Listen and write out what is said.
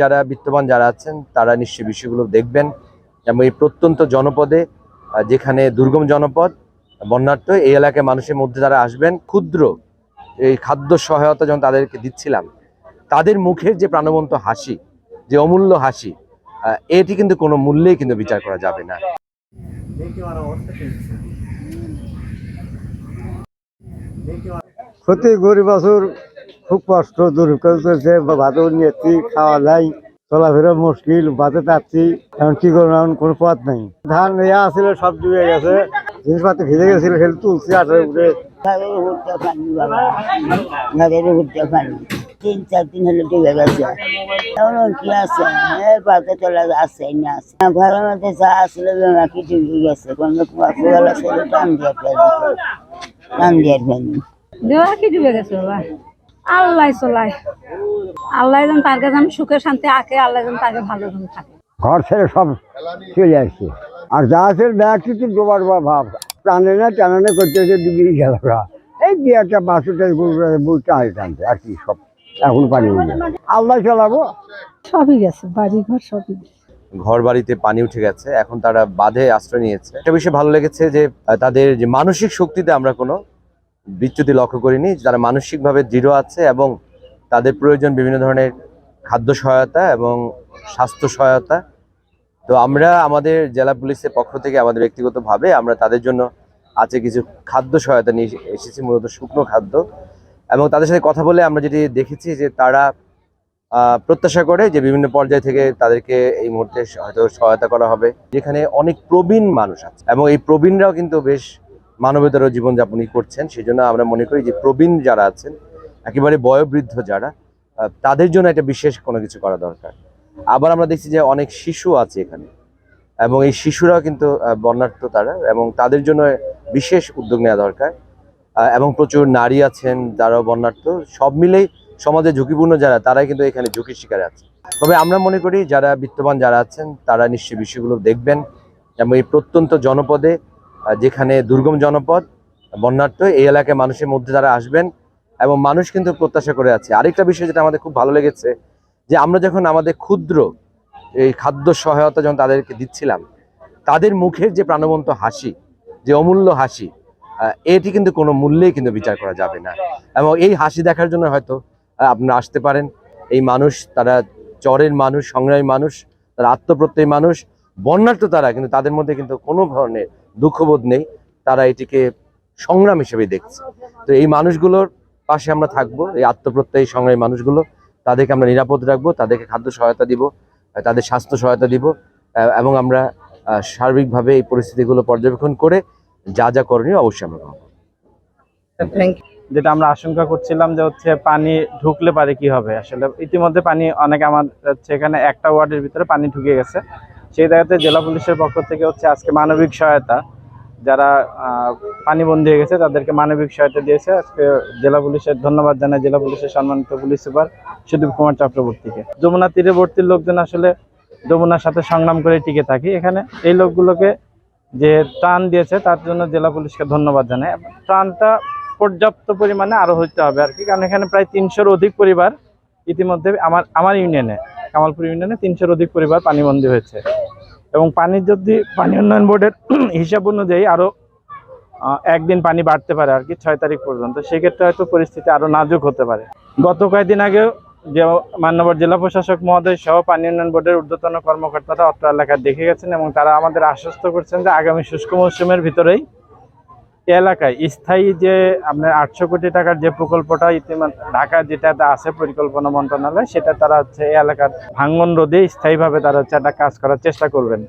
যারা বিত্তবান, যারা আছেন, তারা নিশ্চয়ই বিষয়গুলো দেখবেন। এবং এই প্রত্যন্ত জনপদে যেখানে দুর্গম জনপদ, বন্যার্থ, এই এলাকায় মানুষের মধ্যে যারা আসবেন, ক্ষুদ্র এই খাদ্য সহায়তা যখন তাদেরকে দিচ্ছিলাম, তাদের মুখের যে প্রাণবন্ত হাসি, যে অমূল্য হাসি এটি কিন্তু কোনো মূল্যেই কিন্তু বিচার করা যাবে না। ক্ষতি গরিব খুব কষ্ট দূর করতেছে ভাত নিয়েছি খাওয়া নাই চলাফেরা মুশকিল ভাতে চাচ্ছি এখন কি করব এখন কোনো পথ নাই। ধান ইয়া আছিল সব ডুবে গেছে জিনিসপাতি ভিজে গেছিল সেটা তুলছি উঠতে পারি তিন চার দিন হলে ডুবে গেছে। এখন কি আছে? এই পাতে চলে আছে না আছে ঘরের মধ্যে যা আসলে নাকি ডুবে গেছে। কোনো কুয়াশা টান দিয়ে ফেলি টান দিয়ে ফেলি দেওয়া কি ডুবে গেছে বাবা? আল্লাহ চলাই। আল্লাহ যেন তার কাছে আমি সুখে শান্তি আঁকে আল্লাহ যেন তাকে ভালো যেন থাকে। ঘর ছেড়ে সব চলে আসছে। আর যা আছে ব্যাগ কিছু ডোবার বা ভাব। টানে না টানানে করতে করতে ডুবে গেল এই দু একটা বাসুটা টানে টানতে আর কি সব। এখন পানি উঠে আল্লাহ চালাবো। সবই গেছে বাড়ি ঘর সবই ঘর বাড়িতে পানি উঠে গেছে এখন তারা বাঁধে আশ্রয় নিয়েছে। একটা বিষয় ভালো লেগেছে যে তাদের যে মানসিক শক্তিতে আমরা কোনো বিচ্যুতি লক্ষ্য করিনি, যারা মানসিকভাবে দৃঢ় আছে এবং তাদের প্রয়োজন বিভিন্ন ধরনের খাদ্য সহায়তা এবং স্বাস্থ্য সহায়তা। তো আমরা আমাদের জেলা পুলিশের পক্ষ থেকে আমাদের ব্যক্তিগতভাবে আমরা তাদের জন্য আছে কিছু খাদ্য সহায়তা নিয়ে এসেছি, মূলত শুকনো খাদ্য। এবং তাদের সাথে কথা বলে আমরা যেটি দেখেছি যে তারা প্রত্যাশা করে যে বিভিন্ন পর্যায় থেকে তাদেরকে এই মুহূর্তে হয়তো সহায়তা করা হবে। যেখানে অনেক প্রবীণ মানুষ আছে এবং এই প্রবীণরাও কিন্তু বেশ মানবেতর জীবনযাপনই করছেন সেই জন্য আমরা মনে করি যে প্রবীণ যারা আছেন, একেবারে বয়োবৃদ্ধ যারা তাদের জন্য একটা বিশেষ কোনো কিছু করা দরকার। আবার আমরা দেখছি যে অনেক শিশু আছে এখানে, এবং এই শিশুরাও কিন্তু বন্যার্থ তারা, এবং তাদের জন্য বিশেষ উদ্যোগ নেওয়া দরকার। এবং প্রচুর নারী আছেন যারাও বন্যার্থ সব মিলেই সমাজে ঝুঁকিপূর্ণ যারা, তারাই কিন্তু এখানে ঝুঁকির শিকারে আছে। তবে আমরা মনে করি, যারা বিত্তবান যারা আছেন, তারা নিশ্চয়ই বিষয়গুলো দেখবেন, এবং এই প্রত্যন্ত জনপদে যেখানে দুর্গম জনপদ, বন্যার্থ, এই এলাকায় মানুষের মধ্যে যারা আসবেন এবং মানুষ কিন্তু প্রত্যাশা করে আছে। আরেকটা বিষয় যেটা আমাদের খুব ভালো লেগেছে, যে আমরা যখন আমাদের ক্ষুদ্র এই খাদ্য সহায়তা যখন তাদেরকে দিচ্ছিলাম, তাদের মুখের যে প্রাণবন্ত হাসি, যে অমূল্য হাসি এটি কিন্তু কোনো মূল্যেই কিন্তু বিচার করা যাবে না। এবং এই হাসি দেখার জন্য হয়তো আপনারা আসতে পারেন। এই মানুষ, তারা চরের মানুষ, সংগ্রামী মানুষ, তারা আত্মপ্রত্যয়ী মানুষ, বন্যার্থ তারা কিন্তু তাদের মধ্যে কিন্তু কোনো ধরনের দুঃখবোধ নেই তারা এটিকে সংগ্রাম হিসেবে দেখছে। তো এই মানুষগুলোর পাশে আমরা থাকব এই আত্মপ্রত্যয়ী সংগ্রামী মানুষগুলো তাদেরকে আমরা নিরাপদ রাখব তাদেরকে খাদ্য সহায়তা দিব তাদের স্বাস্থ্য সহায়তা দিব আহ, এবং আমরা আহ, সার্বিকভাবে এই পরিস্থিতিগুলো পর্যবেক্ষণ করে যা যা করণীয় অবশ্যই আমরা করব যেটা আমরা আশঙ্কা করছিলাম যে হচ্ছে পানি ঢুকলে পারে কি হবে। আসলে ইতিমধ্যে পানি অনেক আমার হচ্ছে এখানে একটা ওয়ার্ডের ভিতরে পানি ঢুকে গেছে। সেই জায়গাতে জেলা পুলিশের পক্ষ থেকে হচ্ছে আজকে মানবিক সহায়তা, যারা পানিবন্দী হয়ে গেছে, তাদেরকে মানবিক সহায়তা দিয়েছে। আজকে জেলা পুলিশের ধন্যবাদ জানায় জেলা পুলিশের সম্মানিত পুলিশ সুপার সুদীপ কুমার চক্রবর্তীকে। যমুনা তীরবর্তী লোকজন আসলে যমুনার সাথে সংগ্রাম করে টিকে থাকি। এখানে এই লোকগুলোকে যে ত্রাণ দিয়েছে, তার জন্য জেলা পুলিশকে ধন্যবাদ জানাই। ত্রাণটা পর্যাপ্ত পরিমাণে আরও হইতে হবে আর কি, কারণ এখানে প্রায় তিনশোর অধিক পরিবার ইতিমধ্যে আমার আমার ইউনিয়নে, কামালপুর ইউনিয়নে তিনশোর অধিক পরিবার পানিবন্দী হয়েছে। এবং পানি যদি, পানি উন্নয়ন বোর্ডের হিসাব অনুযায়ী আরও একদিন পানি বাড়তে পারে আর কি, ছয় তারিখ পর্যন্ত। সেক্ষেত্রে হয়তো পরিস্থিতি আরও নাজুক হতে পারে। গত কয়েকদিন আগেও যে মান্যবর জেলা প্রশাসক মহোদয় সহ পানি উন্নয়ন বোর্ডের ঊর্ধ্বতন কর্মকর্তারা অত্র এলাকায় দেখে গেছেন এবং তারা আমাদের আশ্বস্ত করছেন যে আগামী শুষ্ক মৌসুমের ভিতরেই এলাকায় স্থায়ী যে আপনার আটশো কোটি টাকার যে প্রকল্পটা ইতিমধ্যে ঢাকা যেটা আছে পরিকল্পনা মন্ত্রণালয়, সেটা তারা হচ্ছে এলাকার ভাঙ্গন রোধে স্থায়ীভাবে তারা হচ্ছে একটা কাজ করার চেষ্টা করবেন।